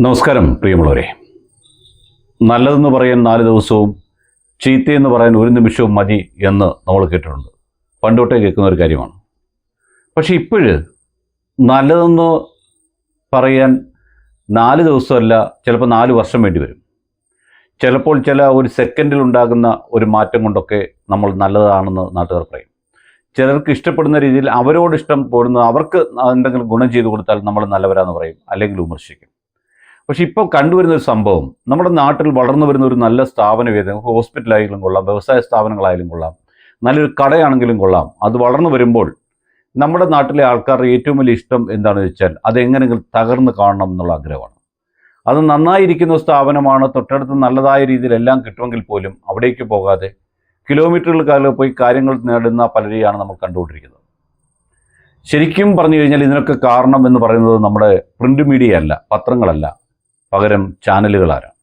നമസ്കാരം പ്രിയമുള്ളവരെ. നല്ലതെന്ന് പറയാൻ നാല് ദിവസവും ചീത്തയെന്ന് പറയാൻ ഒരു നിമിഷവും മതി എന്ന് നമ്മൾ കേട്ടിട്ടുണ്ട്. പണ്ടോട്ടേ കേൾക്കുന്ന ഒരു കാര്യമാണ്. പക്ഷെ ഇപ്പോഴ് നല്ലതെന്ന് പറയാൻ നാല് ദിവസമല്ല ചിലപ്പോൾ നാല് വർഷം വേണ്ടി വരും. ചിലപ്പോൾ ചില ഒരു സെക്കൻഡിൽ ഉണ്ടാകുന്ന ഒരു മാറ്റം കൊണ്ടൊക്കെ നമ്മൾ നല്ലതാണെന്ന് നാട്ടുകാർ പറയും. ചിലർക്ക് ഇഷ്ടപ്പെടുന്ന രീതിയിൽ അവരോട് ഇഷ്ടം പോടുന്ന അവർക്ക് എന്തെങ്കിലും ഗുണം ചെയ്തു കൊടുത്താൽ നമ്മൾ നല്ലവരാന്ന് പറയും അല്ലെങ്കിൽ വിമർശിക്കും. പക്ഷെ ഇപ്പോൾ കണ്ടുവരുന്ന ഒരു സംഭവം നമ്മുടെ നാട്ടിൽ വളർന്നു വരുന്ന ഒരു നല്ല സ്ഥാപനം ഏത്? ഹോസ്പിറ്റലായാലും കൊള്ളാം വ്യവസായ സ്ഥാപനങ്ങളായാലും കൊള്ളാം നല്ലൊരു കടയാണെങ്കിലും കൊള്ളാം. അത് വളർന്നു വരുമ്പോൾ നമ്മുടെ നാട്ടിലെ ആൾക്കാരുടെ ഏറ്റവും വലിയ ഇഷ്ടം എന്താണെന്ന് വെച്ചാൽ അതെങ്ങനെയെങ്കിലും തകർന്ന് കാണണം എന്നുള്ള ആഗ്രഹമാണ്. അത് നന്നായിരിക്കുന്ന സ്ഥാപനമാണ് തൊട്ടടുത്ത് നല്ലതായ രീതിയിൽ എല്ലാം കിട്ടുമെങ്കിൽ പോലും അവിടേക്ക് പോകാതെ കിലോമീറ്ററുകൾ കാലം പോയി കാര്യങ്ങൾ നേടുന്ന പലരെയാണ് നമ്മൾ കണ്ടുകൊണ്ടിരിക്കുന്നത്. ശരിക്കും പറഞ്ഞു കഴിഞ്ഞാൽ ഇതിനൊക്കെ കാരണം എന്ന് പറയുന്നത് നമ്മുടെ പ്രിന്റ് മീഡിയ അല്ല പത്രങ്ങളല്ല. പകരം ചാനലുകളാരാണ്.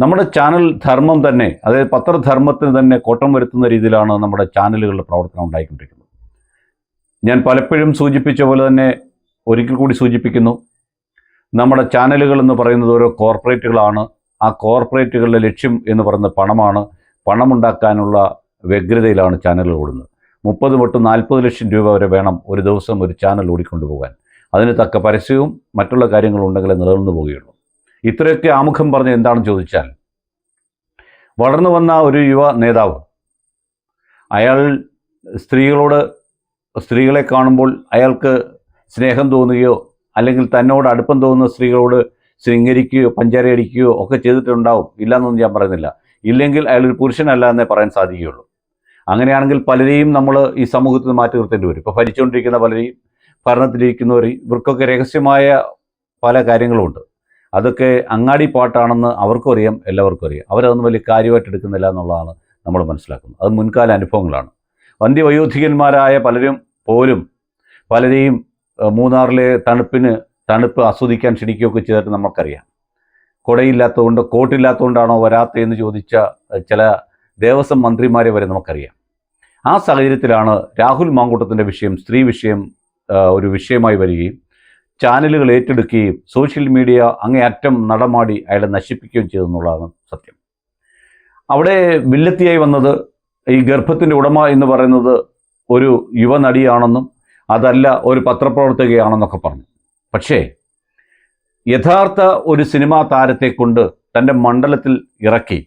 നമ്മുടെ ചാനൽ ധർമ്മം തന്നെ അതായത് പത്രധർമ്മത്തിന് തന്നെ കോട്ടം വരുത്തുന്ന രീതിയിലാണ് നമ്മുടെ ചാനലുകളുടെ പ്രവർത്തനം ഉണ്ടായിക്കൊണ്ടിരിക്കുന്നത്. ഞാൻ പലപ്പോഴും സൂചിപ്പിച്ച പോലെ തന്നെ ഒരിക്കൽ കൂടി സൂചിപ്പിക്കുന്നു നമ്മുടെ ചാനലുകൾ എന്ന് പറയുന്നത് ഓരോ കോർപ്പറേറ്റുകളാണ്. ആ കോർപ്പറേറ്റുകളുടെ ലക്ഷ്യം എന്ന് പറയുന്നത് പണമാണ് പണമുണ്ടാക്കാനുള്ള വ്യഗ്രതയിലാണ് ചാനലുകൾ ഓടുന്നത്. മുപ്പത് തൊട്ട് നാൽപ്പത് ലക്ഷം രൂപ വരെ വേണം ഒരു ദിവസം ഒരു ചാനൽ ഓടിക്കൊണ്ടുപോകാൻ. അതിന് തക്ക പരസ്യവും മറ്റുള്ള കാര്യങ്ങളും ഉണ്ടെങ്കിലേ നിലനിന്ന് പോവുകയുള്ളൂ. ഇത്രയൊക്കെ ആമുഖം പറഞ്ഞ് എന്താണെന്ന് ചോദിച്ചാൽ വളർന്നു വന്ന ഒരു യുവ നേതാവ് അയാൾ സ്ത്രീകളോട് സ്ത്രീകളെ കാണുമ്പോൾ അയാൾക്ക് സ്നേഹം തോന്നുകയോ അല്ലെങ്കിൽ തന്നോട് അടുപ്പം തോന്നുന്ന സ്ത്രീകളോട് ശൃംഗരിക്കുകയോ പഞ്ചാരയടിക്കുകയോ ഒക്കെ ചെയ്തിട്ടുണ്ടാവും. ഇല്ലയെന്നൊന്നും ഞാൻ പറയുന്നില്ല. ഇല്ലെങ്കിൽ അയാൾ ഒരു പുരുഷനല്ല എന്നേ പറയാൻ സാധിക്കുകയുള്ളൂ. അങ്ങനെയാണെങ്കിൽ പലരെയും നമ്മൾ ഈ സമൂഹത്തിൽ മാറ്റി നിർത്തേണ്ടി വരും. ഇപ്പോൾ ഭരിച്ചുകൊണ്ടിരിക്കുന്ന പലരെയും ഭരണത്തിലിരിക്കുന്നവരെയും ഇവർക്കൊക്കെ രഹസ്യമായ പല കാര്യങ്ങളുമുണ്ട് അതൊക്കെ അങ്ങാടി പാട്ടാണെന്ന് അവർക്കും അറിയാം എല്ലാവർക്കും അറിയാം. അവരതൊന്നും വലിയ കാര്യമായിട്ട് എടുക്കുന്നില്ല എന്നുള്ളതാണ് നമ്മൾ മനസ്സിലാക്കുന്നത്. അത് മുൻകാല അനുഭവങ്ങളാണ്. വന്ധ്യ വയോധികന്മാരായ പലരും പോലും പലരെയും മൂന്നാറിലെ തണുപ്പിന് തണുപ്പ് ആസ്വദിക്കാൻ ക്ഷണിക്കുകയൊക്കെ ചെയ്തിട്ട് നമുക്കറിയാം കുടയില്ലാത്തതുകൊണ്ട് കോട്ടില്ലാത്തതുകൊണ്ടാണോ വരാത്തതെന്ന് ചോദിച്ച ചില ദേവസ്വം മന്ത്രിമാരെ വരെ നമുക്കറിയാം. ആ സാഹചര്യത്തിലാണ് രാഹുൽ മാങ്കൂട്ടത്തിന്റെ വിഷയം സ്ത്രീ വിഷയം ഒരു വിഷയമായി വരികയും ചാനലുകൾ ഏറ്റെടുക്കുകയും സോഷ്യൽ മീഡിയ അങ്ങേയറ്റം നടമാടി അയാളെ നശിപ്പിക്കുകയും ചെയ്തെന്നുള്ളതാണ് സത്യം. അവിടെ വില്ലത്തിയായി വന്നത് ഈ ഗർഭത്തിന്റെ ഉടമ എന്ന് പറയുന്നത് ഒരു യുവനടിയാണെന്നും അതല്ല ഒരു പത്രപ്രവർത്തകയാണെന്നൊക്കെ പറഞ്ഞു. പക്ഷേ യഥാർത്ഥ ഒരു സിനിമാ താരത്തെ കൊണ്ട് തന്റെ മണ്ഡലത്തിൽ ഇറക്കി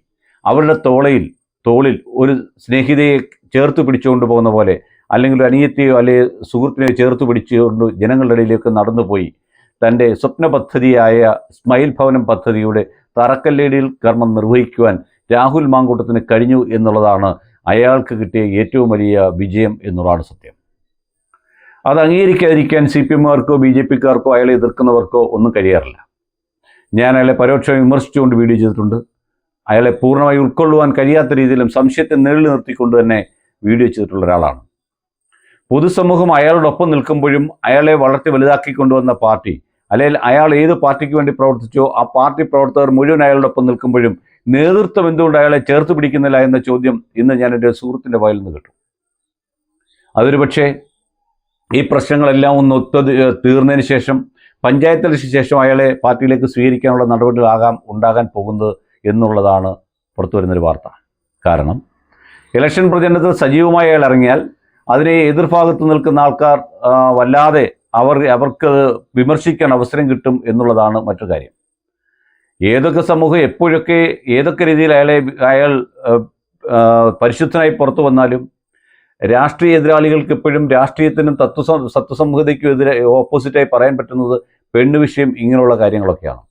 അവരുടെ തോളയിൽ തോളിൽ ഒരു സ്നേഹിതയെ ചേർത്ത് പിടിച്ചുകൊണ്ട് പോകുന്ന പോലെ അല്ലെങ്കിൽ ഒരു അനിയത്തെയോ അല്ലെങ്കിൽ സുഹൃത്തിനെയോ ചേർത്ത് പിടിച്ചുകൊണ്ട് ജനങ്ങളുടെ ഇടയിലേക്ക് നടന്നുപോയി തന്റെ സ്വപ്ന പദ്ധതിയായ സ്മൈൽ ഭവനം പദ്ധതിയുടെ തറക്കല്ലേടിയിൽ കർമ്മം നിർവഹിക്കുവാൻ രാഹുൽ മാങ്കൂട്ടത്തിന് കഴിഞ്ഞു എന്നുള്ളതാണ് അയാൾക്ക് കിട്ടിയ ഏറ്റവും വലിയ വിജയം എന്നുള്ളതാണ് സത്യം. അത് അംഗീകരിക്കാതിരിക്കാൻ സി പി എമ്മുകാർക്കോ ബി ജെ പിക്കാർക്കോ അയാളെ എതിർക്കുന്നവർക്കോ ഒന്നും കഴിയാറില്ല. ഞാൻ അയാളെ പരോക്ഷമായി വിമർശിച്ചുകൊണ്ട് വീഡിയോ ചെയ്തിട്ടുണ്ട്. അയാളെ പൂർണമായി ഉൾക്കൊള്ളുവാൻ കഴിയാത്ത രീതിയിലും സംശയത്തെ നേരിൽ നിർത്തിക്കൊണ്ട് തന്നെ വീഡിയോ ചെയ്തിട്ടുള്ള ഒരാളാണ്. പൊതുസമൂഹം അയാളോടൊപ്പം നിൽക്കുമ്പോഴും അയാളെ വളർത്തി വലുതാക്കി കൊണ്ടുവന്ന പാർട്ടി അല്ലെങ്കിൽ അയാൾ ഏത് പാർട്ടിക്ക് വേണ്ടി പ്രവർത്തിച്ചോ ആ പാർട്ടി പ്രവർത്തകർ മുഴുവൻ അയാളോടൊപ്പം നിൽക്കുമ്പോഴും നേതൃത്വം എന്തുകൊണ്ട് അയാളെ ചേർത്ത് പിടിക്കുന്നില്ല എന്ന ചോദ്യം ഇന്ന് ഞാൻ എന്റെ സുഹൃത്തിന്റെ വായിൽ നിന്ന് കേട്ടു. അതൊരു പക്ഷേ ഈ പ്രശ്നങ്ങളെല്ലാം ഒന്ന് ഒത്തു തീർന്നതിന് ശേഷം പഞ്ചായത്ത് ഇലക്ഷന് ശേഷം അയാളെ പാർട്ടിയിലേക്ക് സ്വീകരിക്കാനുള്ള നടപടികളാകാം ഉണ്ടാകാൻ പോകുന്നത് എന്നുള്ളതാണ് പുറത്തു വരുന്നൊരു വാർത്ത. കാരണം ഇലക്ഷൻ പ്രചരണത്തിൽ സജീവമായി അയാൾ ഇറങ്ങിയാൽ അതിനെ എതിർഭാഗത്ത് നിൽക്കുന്ന ആൾക്കാർ വല്ലാതെ അവർ അവർക്ക് വിമർശിക്കാൻ അവസരം കിട്ടും എന്നുള്ളതാണ് മറ്റു കാര്യം. ഏതൊക്കെ സമൂഹം എപ്പോഴൊക്കെ ഏതൊക്കെ രീതിയിൽ അയാളെ അയാൾ പരിശുദ്ധനായി പുറത്തു വന്നാലും രാഷ്ട്രീയ എതിരാളികൾക്ക് എപ്പോഴും രാഷ്ട്രീയത്തിനും തത്വ സത്വസമൂഹതയ്ക്കും എതിരെ ഓപ്പോസിറ്റായി പറയാൻ പറ്റുന്നത് പെണ്ണ് വിഷയം ഇങ്ങനെയുള്ള കാര്യങ്ങളൊക്കെയാണ്.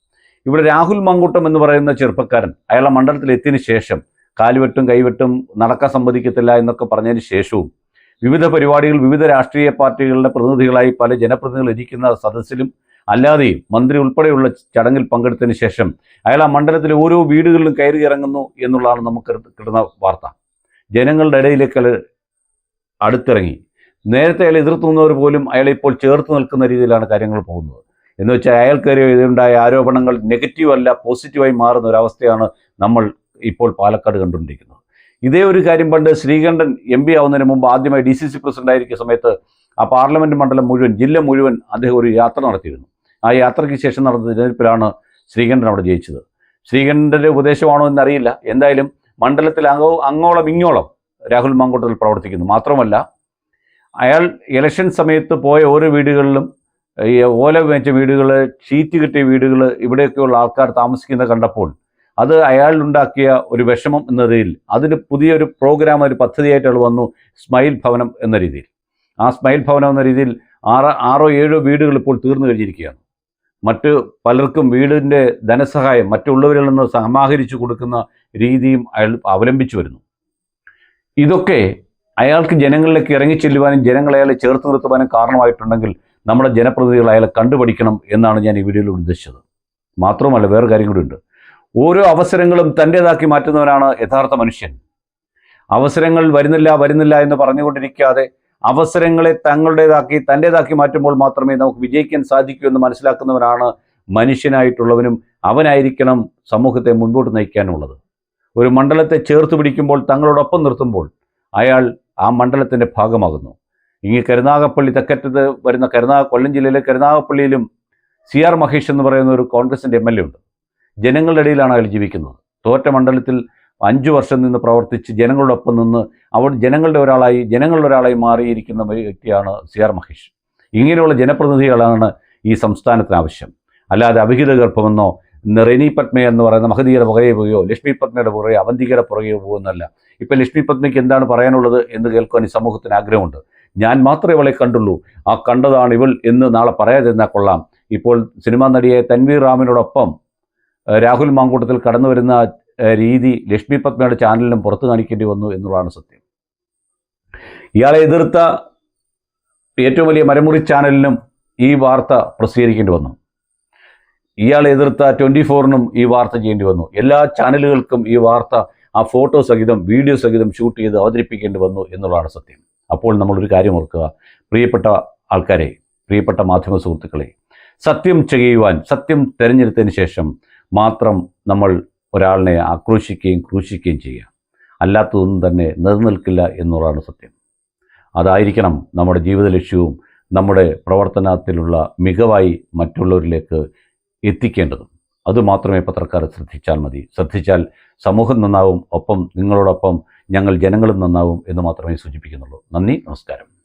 ഇവിടെ രാഹുൽ മങ്കൂട്ടം എന്ന് പറയുന്ന ചെറുപ്പക്കാരൻ അയാളെ മണ്ഡലത്തിൽ എത്തിയതിനു ശേഷം കാലുവെട്ടും കൈവെട്ടും നടക്കാൻ സമ്മതിക്കത്തില്ല എന്നൊക്കെ പറഞ്ഞതിന് ശേഷവും വിവിധ പരിപാടികൾ വിവിധ രാഷ്ട്രീയ പാർട്ടികളുടെ പ്രതിനിധികളായി പല ജനപ്രതിനിധികൾ ഇരിക്കുന്ന സദസ്സിലും അല്ലാതെയും മന്ത്രി ഉൾപ്പെടെയുള്ള ചടങ്ങിൽ പങ്കെടുത്തതിന് ശേഷം അയാൾ ആ മണ്ഡലത്തിലെ ഓരോ വീടുകളിലും കയറി ഇറങ്ങുന്നു എന്നുള്ളതാണ് നമുക്ക് കിട്ടുന്ന വാർത്ത. ജനങ്ങളുടെ ഇടയിലേക്ക് അടുത്തിറങ്ങി. നേരത്തെ അയാൾ എതിർത്തു നിന്നവർ പോലും അയാളെ ഇപ്പോൾ ചേർത്ത് നിൽക്കുന്ന രീതിയിലാണ് കാര്യങ്ങൾ പോകുന്നത്. എന്ന് വെച്ചാൽ അയാൾക്കേറെ ഇതുണ്ടായ ആരോപണങ്ങൾ നെഗറ്റീവ് അല്ല പോസിറ്റീവായി മാറുന്ന ഒരവസ്ഥയാണ് നമ്മൾ ഇപ്പോൾ പാലക്കാട് കണ്ടുകൊണ്ടിരിക്കുന്നത്. ഇതേ ഒരു കാര്യം പണ്ട് ശ്രീകണ്ഠൻ എം പി ആവുന്നതിന് മുമ്പ് ആദ്യമായി ഡി സി സി പ്രസിഡന്റ് ആയിരിക്കുന്ന സമയത്ത് ആ പാർലമെന്റ് മണ്ഡലം മുഴുവൻ ജില്ല മുഴുവൻ അദ്ദേഹം ഒരു യാത്ര നടത്തിയിരുന്നു. ആ യാത്രയ്ക്ക് ശേഷം നടന്ന തിരഞ്ഞെടുപ്പിലാണ് ശ്രീകണ്ഠൻ അവിടെ ജയിച്ചത്. ശ്രീകണ്ഠന്റെ ഉപദേശമാണോ എന്നറിയില്ല. എന്തായാലും മണ്ഡലത്തിൽ അങ്ങോ അങ്ങോളം ഇങ്ങോളം രാഹുൽ മാങ്കൂട്ടത്തിൽ പ്രവർത്തിക്കുന്നു. മാത്രമല്ല അയാൾ ഇലക്ഷൻ സമയത്ത് പോയ ഓരോ വീടുകളിലും ഈ ഓല വെച്ച വീടുകൾ ഷീറ്റ് കിട്ടിയ വീടുകൾ ഇവിടെയൊക്കെയുള്ള ആൾക്കാർ താമസിക്കുന്നത് കണ്ടപ്പോൾ അത് അയാളുണ്ടാക്കിയ ഒരു വിഷമം എന്ന രീതിയിൽ അതിന് പുതിയൊരു പ്രോഗ്രാം ഒരു പദ്ധതിയായിട്ട് വന്നു സ്മൈൽ ഭവനം എന്ന രീതിയിൽ. ആ സ്മൈൽ ഭവനം എന്ന രീതിയിൽ ആറ് ആറോ ഏഴോ വീടുകൾ ഇപ്പോൾ തീർന്നു കഴിഞ്ഞിരിക്കുകയാണ്. മറ്റ് പലർക്കും വീടിന്റെ ധനസഹായം മറ്റുള്ളവരിൽ നിന്ന് സമാഹരിച്ചു കൊടുക്കുന്ന രീതിയും അയാൾ അവലംബിച്ചു വരുന്നു. ഇതൊക്കെ അയാൾക്ക് ജനങ്ങളിലേക്ക് ഇറങ്ങിച്ചെല്ലുവാനും ജനങ്ങളെ അയാളെ ചേർത്ത് നിർത്തുവാനും കാരണമായിട്ടുണ്ടെങ്കിൽ നമ്മുടെ ജനപ്രതിനിധികൾ അയാളെ കണ്ടുപഠിക്കണം എന്നാണ് ഞാൻ ഈ വീഡിയോയിൽ ഉദ്ദേശിച്ചത്. മാത്രമല്ല വേറെ കാര്യം കൂടി ഉണ്ട്. ഓരോ അവസരങ്ങളും തന്റേതാക്കി മാറ്റുന്നവനാണ് യഥാർത്ഥ മനുഷ്യൻ. അവസരങ്ങൾ വരുന്നില്ല വരുന്നില്ല എന്ന് പറഞ്ഞുകൊണ്ടിരിക്കാതെ അവസരങ്ങളെ തങ്ങളുടേതാക്കി തന്റേതാക്കി മാറ്റുമ്പോൾ മാത്രമേ നമുക്ക് വിജയിക്കാൻ സാധിക്കൂ എന്ന് മനസ്സിലാക്കുന്നവനാണ് മനുഷ്യനായിട്ടുള്ളവനും അവനായിരിക്കണം സമൂഹത്തെ മുൻപോട്ട് നയിക്കാനുള്ളത്. ഒരു മണ്ഡലത്തെ ചേർത്ത് പിടിക്കുമ്പോൾ തങ്ങളോടൊപ്പം നിർത്തുമ്പോൾ അയാൾ ആ മണ്ഡലത്തിന്റെ ഭാഗമാകുന്നു. ഇങ്ങനെ കരുനാഗപ്പള്ളി തെക്കറ്റത്ത് വരുന്ന കരുനാഗ കൊല്ലം ജില്ലയിലെ കരുനാഗപ്പള്ളിയിലും സി ആർ മഹേഷ് എന്ന് പറയുന്ന ഒരു കോൺഗ്രസിന്റെ എം എൽ എ ഉണ്ട്. ജനങ്ങളുടെ ഇടയിലാണ് അയാൾ ജീവിക്കുന്നത്. തോറ്റ മണ്ഡലത്തിൽ അഞ്ചു വർഷം നിന്ന് പ്രവർത്തിച്ച് ജനങ്ങളോടൊപ്പം നിന്ന് അവർ ജനങ്ങളുടെ ഒരാളായി ജനങ്ങളുടെ ഒരാളായി മാറിയിരിക്കുന്ന വ്യക്തിയാണ് സി ആർ മഹേഷ്. ഇങ്ങനെയുള്ള ജനപ്രതിനിധികളാണ് ഈ സംസ്ഥാനത്തിന് ആവശ്യം. അല്ലാതെ അവിഹിത ഗർഭമെന്നോ റെനി പത്മ എന്ന് പറയുന്ന മഹതിയുടെ പുറകെ പോവുകയോ ലക്ഷ്മി പത്മയുടെ പുറകെ അവന്തികയുടെ പുറകെ പോകുമെന്നല്ല ഇപ്പം ലക്ഷ്മി പത്മയ്ക്ക് എന്താണ് പറയാനുള്ളത് എന്ന് കേൾക്കുവാൻ ഈ സമൂഹത്തിന് ആഗ്രഹമുണ്ട്. ഞാൻ മാത്രമേ ഇവളെ കണ്ടുള്ളൂ. ആ കണ്ടതാണ് ഇവൾ എന്ന് നാളെ പറയാതിരുന്നാൽ കൊള്ളാം. ഇപ്പോൾ സിനിമാ നടിയെ തൻവീർ റാമിനോടൊപ്പം രാഹുൽ മാങ്കൂട്ടത്തിൽ കടന്നു വരുന്ന രീതി ലക്ഷ്മി പത്മയുടെ ചാനലിലും പുറത്തു കാണിക്കേണ്ടി വന്നു എന്നുള്ളതാണ് സത്യം. ഇയാളെ എതിർത്ത ഏറ്റവും വലിയ മരമുറി ചാനലിനും ഈ വാർത്ത പ്രസിദ്ധീകരിക്കേണ്ടി വന്നു. ഇയാളെ എതിർത്ത ട്വന്റി ഫോറിനും ഈ വാർത്ത ചെയ്യേണ്ടി വന്നു. എല്ലാ ചാനലുകൾക്കും ഈ വാർത്ത ആ ഫോട്ടോ സഹിതം വീഡിയോ സഹിതം ഷൂട്ട് ചെയ്ത് അവതരിപ്പിക്കേണ്ടി വന്നു എന്നുള്ളതാണ് സത്യം. അപ്പോൾ നമ്മളൊരു കാര്യം ഓർക്കുക. പ്രിയപ്പെട്ട ആൾക്കാരെ പ്രിയപ്പെട്ട മാധ്യമ സുഹൃത്തുക്കളെ സത്യം ചെയ്യുവാൻ സത്യം തിരഞ്ഞെടുത്തതിന് ശേഷം മാത്രം നമ്മൾ ഒരാളിനെ ആക്രോശിക്കുകയും ക്രൂശിക്കുകയും ചെയ്യുക. അല്ലാത്തതൊന്നും തന്നെ നിലനിൽക്കില്ല എന്നുള്ളതാണ് സത്യം. അതായിരിക്കണം നമ്മുടെ ജീവിത ലക്ഷ്യവും നമ്മുടെ പ്രവർത്തനത്തിലുള്ള മികവായി മറ്റുള്ളവരിലേക്ക് എത്തിക്കേണ്ടതും. അതുമാത്രമേ പത്രക്കാർ ശ്രദ്ധിച്ചാൽ മതി. ശ്രദ്ധിച്ചാൽ സമൂഹം നന്നാവും. ഒപ്പം നിങ്ങളോടൊപ്പം ഞങ്ങൾ ജനങ്ങളും നന്നാവും എന്ന് മാത്രമേ സൂചിപ്പിക്കുന്നുള്ളൂ. നന്ദി നമസ്കാരം.